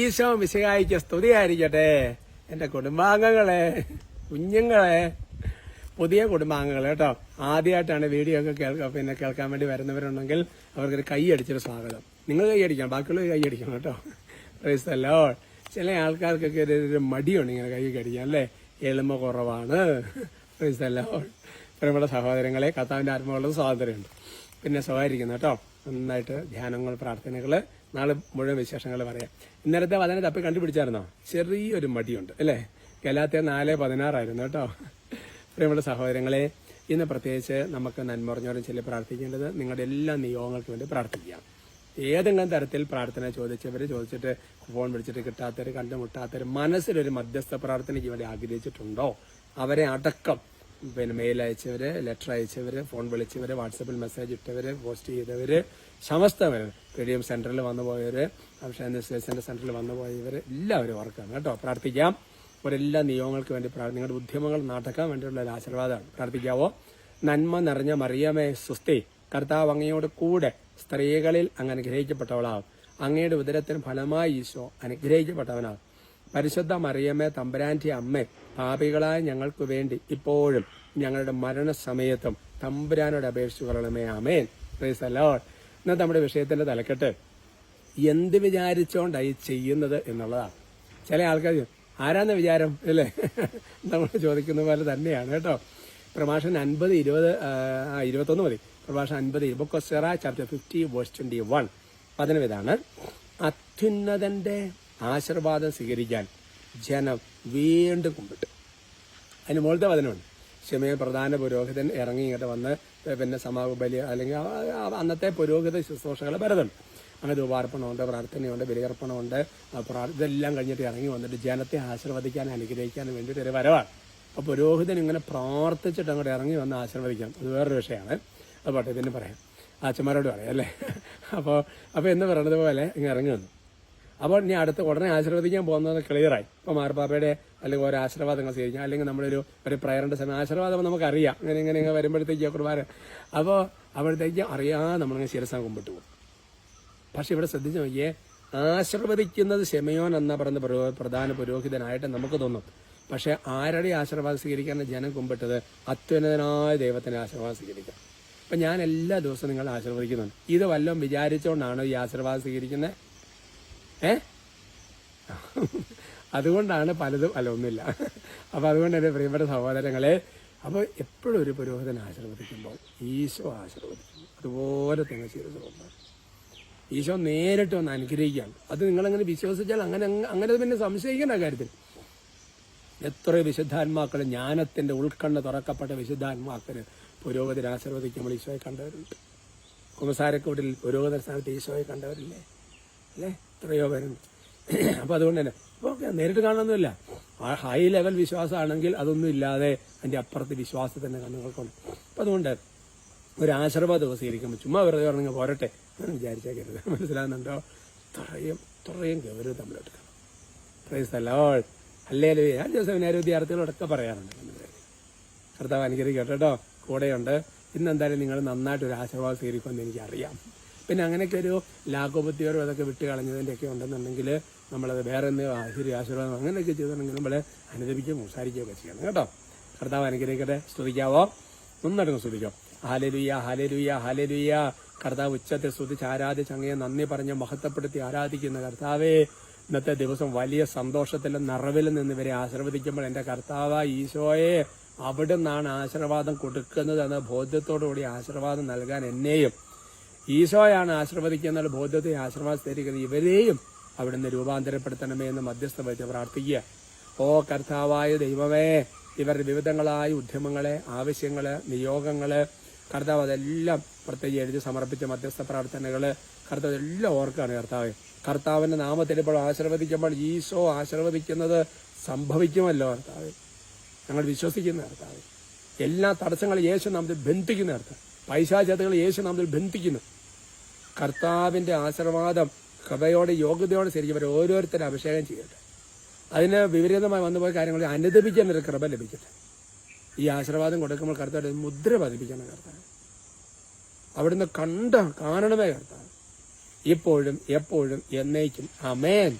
ഈശോ സ്തുതി സ്തുതിയായിരിക്കട്ടെ. എന്റെ കുടുംബാംഗങ്ങളെ കുഞ്ഞുങ്ങളെ പുതിയ കുടുംബാംഗങ്ങൾ കേട്ടോ. ആദ്യമായിട്ടാണ് വീഡിയോ ഒക്കെ കേൾക്കുക പിന്നെ കേൾക്കാൻ വേണ്ടി വരുന്നവരുണ്ടെങ്കിൽ അവർക്കൊരു കൈ അടിച്ചൊരു സ്വാഗതം. നിങ്ങൾ കൈ അടിക്കണം ബാക്കിയുള്ളവർ കൈ അടിക്കണം കേട്ടോ പ്രൈസല്ലോ ചില ആൾക്കാർക്കൊക്കെ ഒരു മടിയുണ്ട് ഇങ്ങനെ കൈ അടിക്കാൻ അല്ലേ? എളിമ കുറവാണ്. പ്രൈസല്ലോ നമ്മുടെ സഹോദരങ്ങളെ കർത്താവിന്റെ ആത്മകളുടെ സ്വാതന്ത്ര്യമുണ്ട്. പിന്നെ സ്വകാരിക്കുന്നു കേട്ടോ. നന്നായിട്ട് ധ്യാനങ്ങൾ പ്രാർത്ഥനകൾ. നാളെ മുഴുവൻ വിശേഷങ്ങൾ പറയാം. ഇന്നലത്തെ വചന തപ്പി കണ്ടുപിടിച്ചായിരുന്നോ? ചെറിയൊരു മടിയുണ്ട് അല്ലേ? കലാത്തെ നാല് പതിനാറായിരുന്നു കേട്ടോ. പ്രിയമുള്ള സഹോദരങ്ങളെ ഇന്ന് പ്രത്യേകിച്ച് നമുക്ക് നന്മറിഞ്ഞവരും ചെല്ലി പ്രാർത്ഥിക്കേണ്ടത് നിങ്ങളുടെ എല്ലാ നിയോഗങ്ങൾക്കും വേണ്ടി പ്രാർത്ഥിക്കാം. ഏതെങ്കിലും തരത്തിൽ പ്രാർത്ഥന ചോദിച്ചവർ ചോദിച്ചിട്ട് ഫോൺ വിളിച്ചിട്ട് കിട്ടാത്തവർ കണ്ടുമുട്ടാത്തവർ മനസ്സിലൊരു മധ്യസ്ഥ പ്രാർത്ഥനയ്ക്ക് വേണ്ടി ആഗ്രഹിച്ചിട്ടുണ്ടോ? അവരെ അടക്കം പിന്നെ മെയിൽ അയച്ചവര് ലെറ്റർ അയച്ചവര് ഫോൺ വിളിച്ചവര് വാട്സപ്പിൽ മെസ്സേജ് ഇട്ടവര് പോസ്റ്റ് ചെയ്തവര് സമസ്തവര് എം സെന്ററിൽ വന്നു പോയവര് അഭിഷേക് സെന്ററിൽ വന്നു പോയവര് എല്ലാവരും ഓർക്കാം കേട്ടോ. പ്രാർത്ഥിക്കാം. ഒരെല്ലാ നിയമങ്ങൾക്ക് വേണ്ടി പ്രാർത്ഥന നിങ്ങളുടെ ഉദ്യമങ്ങൾ നടക്കാൻ വേണ്ടിയുള്ള ഒരു ആശീർവാദമാണ്. പ്രാർത്ഥിക്കാവോ? നന്മ നിറഞ്ഞ മറിയമേ സുസ്തി കർത്താവ് അങ്ങയോട് കൂടെ സ്ത്രീകളിൽ അങ്ങ് അനുഗ്രഹിക്കപ്പെട്ടവളാവും. അങ്ങയുടെ ഉദരത്തിന് ഫലമായി ഈശോ അനുഗ്രഹിക്കപ്പെട്ടവനാവും പരിശുദ്ധ മറിയമ്മേ തമ്പുരാന്റെ അമ്മ പാപികളായ ഞങ്ങൾക്ക് വേണ്ടി ഇപ്പോഴും ഞങ്ങളുടെ മരണസമയത്തും തമ്പുരാനോട് അപേക്ഷിച്ചു കൊള്ളണമേ. അമേൻ പ്രൈസ് അലോഡ് ഇന്നത്തെ നമ്മുടെ വിഷയത്തിന്റെ തലക്കെട്ട് എന്ത് വിചാരിച്ചോണ്ടായി ചെയ്യുന്നത് എന്നുള്ളതാണ്. ചില ആൾക്കാർ ആരാന്ന വിചാരം? അല്ലേ? നമ്മൾ ചോദിക്കുന്ന പോലെ തന്നെയാണ് കേട്ടോ. പ്രഭാഷൻ അൻപത് ഇരുപത് ഇരുപത്തൊന്ന് മതി. പ്രഭാഷൻ അൻപത് ബുക്കൊസെറ chapter fifty verse twenty one പതിനും ഇതാണ്. അത്യുന്നതന്റെ ആശീർവാദം സ്വീകരിക്കാൻ ജനം വീണ്ടും കുമ്പിട്ട്. അതിന് മുകളിലത്തെ വചനമുണ്ട് ക്ഷമയ പ്രധാന പുരോഹിതൻ ഇറങ്ങി ഇങ്ങോട്ട് വന്ന് പിന്നെ സമാപ ബലി അല്ലെങ്കിൽ അന്നത്തെ പുരോഹിത ശുശ്രൂഷകൾ ഭരതം അങ്ങനെ ധൂപാർപ്പണമുണ്ട് പ്രാർത്ഥനയുണ്ട് ബലിയർപ്പണമുണ്ട് ഇതെല്ലാം കഴിഞ്ഞിട്ട് ഇറങ്ങി വന്നിട്ട് ജനത്തെ ആശീർവദിക്കാൻ അനുഗ്രഹിക്കാൻ വേണ്ടിയിട്ട് ഒരു വരവാണ്. അപ്പോൾ പുരോഹിതൻ ഇങ്ങനെ പ്രാർത്ഥിച്ചിട്ട് അങ്ങോട്ട് ഇറങ്ങി വന്ന് ആശീർവദിക്കാം അത് വേറൊരു വിഷയമാണ്. അത് പിന്നെ പറയാം. അച്ഛന്മാരോട് പറയാം അല്ലേ? അപ്പോൾ അപ്പോൾ എന്ന് പറയുന്നത് പോലെ ഇങ്ങനെ ഇറങ്ങി വന്നു. അപ്പോൾ ഇനി അടുത്ത ഉടനെ ആശീർവദിക്കാൻ പോകുന്നത് ക്ലിയറായി ഇപ്പോൾ മാർപ്പാപ്പയുടെ അല്ലെങ്കിൽ ഓരോ ആശീർവാദങ്ങൾ സ്വീകരിക്കാം അല്ലെങ്കിൽ നമ്മളൊരു ഒരു പ്രയറിന്റെ സമയം. ആശീർവാദം നമുക്കറിയാം ഇങ്ങനെ ഇങ്ങനെ ഇങ്ങനെ വരുമ്പോഴത്തേക്ക് കുർബാന. അപ്പോൾ അവിടത്തേക്ക് അറിയാതെ നമ്മളിങ്ങനെ ശിരസാൻ കുമ്പിട്ട് പോകും. പക്ഷെ ഇവിടെ ശ്രദ്ധിച്ചു നോക്കിയേ ആശീർവദിക്കുന്നത് ശമയോൻ എന്ന പറയുന്ന പ്രധാന പുരോഹിതനായിട്ട് നമുക്ക് തോന്നും. പക്ഷെ ആരുടെ ആശീർവാദം സ്വീകരിക്കാൻ ജനം കുമ്പിട്ടത്? അത്യുന്നതനായ ദൈവത്തിന്റെ ആശീർവാദം സ്വീകരിക്കാം അപ്പൊ ഞാൻ എല്ലാ ദിവസവും നിങ്ങൾ ആശീർവദിക്കുന്നുണ്ട്. ഇത് വല്ലതും വിചാരിച്ചുകൊണ്ടാണ് ഈ ആശീർവാദം സ്വീകരിക്കുന്നത് ഏ? അതുകൊണ്ടാണ് പലതും അല്ല ഒന്നുമില്ല. അപ്പോൾ അതുകൊണ്ട് എന്റെ പ്രിയപ്പെട്ട സഹോദരങ്ങളെ അപ്പോൾ എപ്പോഴും ഒരു പുരോഹിതനെ ആശീർവദിക്കുമ്പോൾ ഈശോ ആശീർവദിക്കും അതുപോലെ തന്നെ ചെയ്തു ഈശോ നേരിട്ട് വന്ന് അനുഗ്രഹിക്കുകയാണ്. അത് നിങ്ങളങ്ങനെ വിശ്വസിച്ചാൽ അങ്ങനെ അങ്ങനെ പിന്നെ സംശയിക്കേണ്ട കാര്യത്തിൽ. എത്ര വിശുദ്ധാത്മാക്കൾ ജ്ഞാനത്തിന്റെ ഉൾക്കണ്ണ് തുറക്കപ്പെട്ട വിശുദ്ധാത്മാക്കൾ പുരോഗതിനെ ആശീർവദിക്കുമ്പോൾ ഈശോയെ കണ്ടവരുണ്ട്. കുമസാരക്കൂട്ടിൽ പുരോഗതി സ്ഥാനത്ത് ഈശോയെ കണ്ടവരില്ലേ? അല്ലേ? എത്രയോ വരും അപ്പൊ അതുകൊണ്ട് തന്നെ അപ്പൊ നേരിട്ട് കാണണമെന്നില്ല ഹൈ ലെവൽ വിശ്വാസമാണെങ്കിൽ അതൊന്നും ഇല്ലാതെ അതിന്റെ അപ്പുറത്ത് വിശ്വാസത്തിന്റെ കണ്ണുകൾക്കുണ്ട്. അപ്പൊ അതുകൊണ്ട് ഒരു ആശീർവാദ ദിവസം ഇരിക്കുമ്പോൾ ചുമ്മാ വെറുതെ പറഞ്ഞെങ്കിൽ പോരട്ടെ എന്ന് വിചാരിച്ചേക്കരുത്. മനസ്സിലാകുന്നുണ്ടോ? ഇത്രയും ഇത്രയും ഗൗരവം തമ്മിലെടുക്കണം പ്രൈസ് തലോൾ അല്ലേ ഞാൻ ദിവസം വിദ്യാർത്ഥികളോടൊക്കെ പറയാറുണ്ട് കർത്താവ് അനുഗ്രഹിക്കട്ടെ കേട്ടോ. കൂടെയുണ്ട്. ഇന്നെന്തായാലും നിങ്ങൾ നന്നായിട്ട് ഒരു ആശീർവാദം സ്വീകരിക്കുമെന്ന് എനിക്കറിയാം. പിന്നെ അങ്ങനെയൊക്കെ ഒരു ലാഘോപത്തിയോരോ അതൊക്കെ വിട്ട് കളഞ്ഞതിന്റെയൊക്കെ ഉണ്ടെന്നുണ്ടെങ്കിൽ നമ്മളത് വേറെ എന്ത് ആശീർവാദം ആശീർവാദം അങ്ങനെയൊക്കെ ചെയ്തിട്ടുണ്ടെങ്കിൽ നമ്മൾ അനുദപിക്കുകയും സംസാരിക്കുകയൊക്കെ ചെയ്യണം. കേട്ടോ? കർത്താവ് അനുഗ്രഹിക്കട്ടെ. സ്തുതിക്കാവോ? നന്നായിട്ട് സ്തുതിക്കാം. ഹാലരുയ്യ ഹാലരുയ്യ ഹാലരുയ്യ കർത്താവ് ഉച്ചത്തെ സ്തുതിച്ച് ആരാധിച്ച് അങ്ങയെ നന്ദി പറഞ്ഞ് മഹത്വപ്പെടുത്തി ആരാധിക്കുന്ന കർത്താവേ ഇന്നത്തെ ദിവസം വലിയ സന്തോഷത്തിലും നിറവിലും നിന്ന് ഇവരെ ആശീർവദിക്കുമ്പോൾ എന്റെ കർത്താവ് ഈശോയെ അവിടെ നിന്നാണ് ആശീർവാദം കൊടുക്കുന്നത് എന്ന ബോധ്യത്തോടുകൂടി ആശീർവാദം നൽകാൻ എന്നെയും ഈശോയാണ് ആശ്രവദിക്കുന്ന ബോധ്യത്തെ ആശ്രമാസ്ഥിരിക്കുന്ന ഇവരെയും അവിടുന്ന് രൂപാന്തരപ്പെടുത്തണമേ എന്ന് മധ്യസ്ഥ വെച്ച് പ്രാർത്ഥിക്കുക. ഓ കർത്താവായ ദൈവമേ ഇവരുടെ വിവിധങ്ങളായ ഉദ്യമങ്ങളെ ആവശ്യങ്ങൾ നിയോഗങ്ങൾ കർത്താവ് അതെല്ലാം പ്രത്യേകിച്ച് എഴുതി സമർപ്പിച്ച മധ്യസ്ഥ പ്രാർത്ഥനകൾ കർത്താവ് എല്ലാം ഓർക്കാണ് കർത്താവ്. കർത്താവിന്റെ നാമത്തിൽ ഇപ്പോൾ ആശീർവദിക്കുമ്പോൾ ഈശോ ആശ്രവദിക്കുന്നത് സംഭവിക്കുമല്ലോ കർത്താവ്. ഞങ്ങൾ വിശ്വസിക്കുന്ന കർത്താവ്. എല്ലാ തടസ്സങ്ങളും യേശു നാമത്തിൽ ബന്ധിക്കുന്ന കർത്താവ്. പൈശാചതകൾ യേശു നാമത്തിൽ ബന്ധിക്കുന്നു. കർത്താവിന്റെ ആശീർവാദം കൃപയോടെ യോഗ്യതയോടെ ശരിക്കും അവർ ഓരോരുത്തരും അഭിഷേകം ചെയ്യട്ടെ. അതിന് വിപരീതമായി വന്നുപോയ കാര്യങ്ങളെ അനുദപിക്കാൻ ഒരു കൃപ ലഭിക്കട്ടെ. ഈ ആശീർവാദം കൊടുക്കുമ്പോൾ കർത്താവ് മുദ്ര പതിപ്പിക്കണം കർത്താവ്. അവിടുന്ന് കണ്ട കാണണമേ കർത്താവ്. ഇപ്പോഴും എപ്പോഴും എന്നേക്കും. അമേൻ